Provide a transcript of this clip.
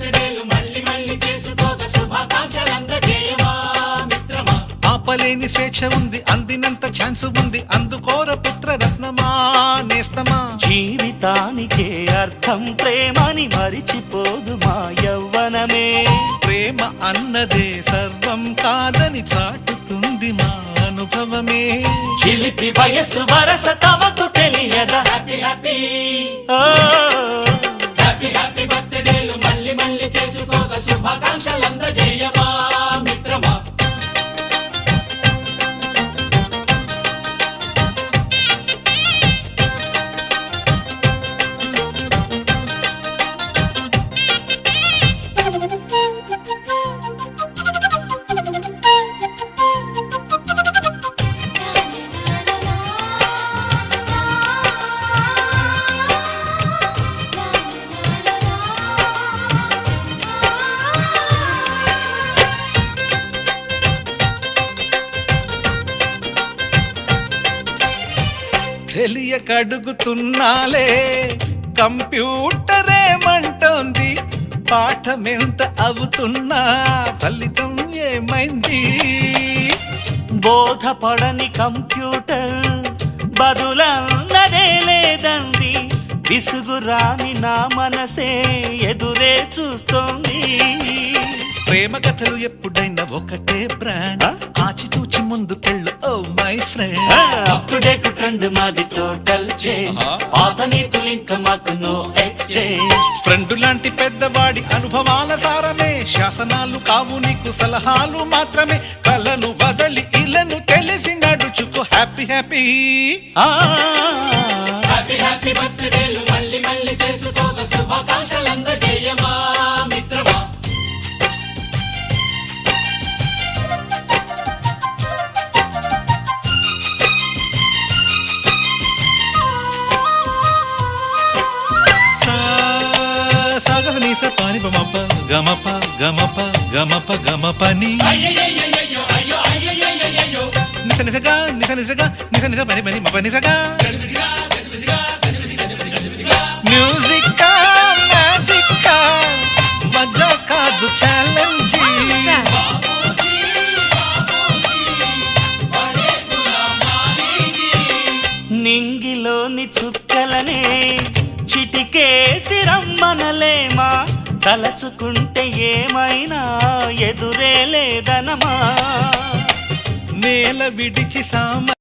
బర్త్డేలు ఆపలేని స్వేచ్ఛ ఉంది అందినంత ఛాన్స్ ఉంది అందుకోర పుత్రరత్నమా నేస్తమా? జీవితానికే అర్థం ప్రేమని మరిచిపోదు మా యవ్వనమే. ప్రేమ అన్నదే సర్వం కాదని చాటుతుంది మా అనుభవమే. చిలిపి వయస్సు వరస తమకు తెలియదా? హ్యాపీ హ్యాపీ తెలియక అడుగుతున్నాలే కంప్యూటర్ ఏమంటోంది పాఠమెంత అవుతున్నా ఫలితం ఏమైంది? బోధపడని కంప్యూటర్ బదులన్నదే లేదంది. విసుగురాని నా మనసే ఎదురే చూస్తోంది. ప్రేమ కథలు ఎప్పుడైనా ఒకటే బ్రాండ్ ఆ? ఆచితూచి ముందు పెళ్ళు ఓ my friend. Up to date trend మాది టోటల్ చేంజ్. పాత నీతులు ఇంకా మాకు నో ఎక్స్చేంజ్ ఫ్రెండ్ లాంటి పెద్దవాడి అనుభవాల సారమే. శాసనాలు కావు నీకు సలహాలు మాత్రమే. కలను వదలి ఇలను తెలిసి నడుచుకో హ్యాపీ హ్యాపీ. హ్యాపీ హ్యాపీ బర్త్డేలు మళ్ళీ మళ్ళీ చేసుకోక. శుభాకాంక్షలు అందజేయమా పని బమప గమప గమప గమప గమపని నిస నిసగా నిస నిసగా నిస నిస పని పని మప నిసగా. మ్యూజిక్ మ్యాజిక్ మజా కాదు ఛాలెంజ్ నింగిలోని చుక్కలనే చిటికేసి రమ్మనలేమా? తలచుకుంటే ఏమైనా ఎదురే లేదనమా? నేల విడిచి సామ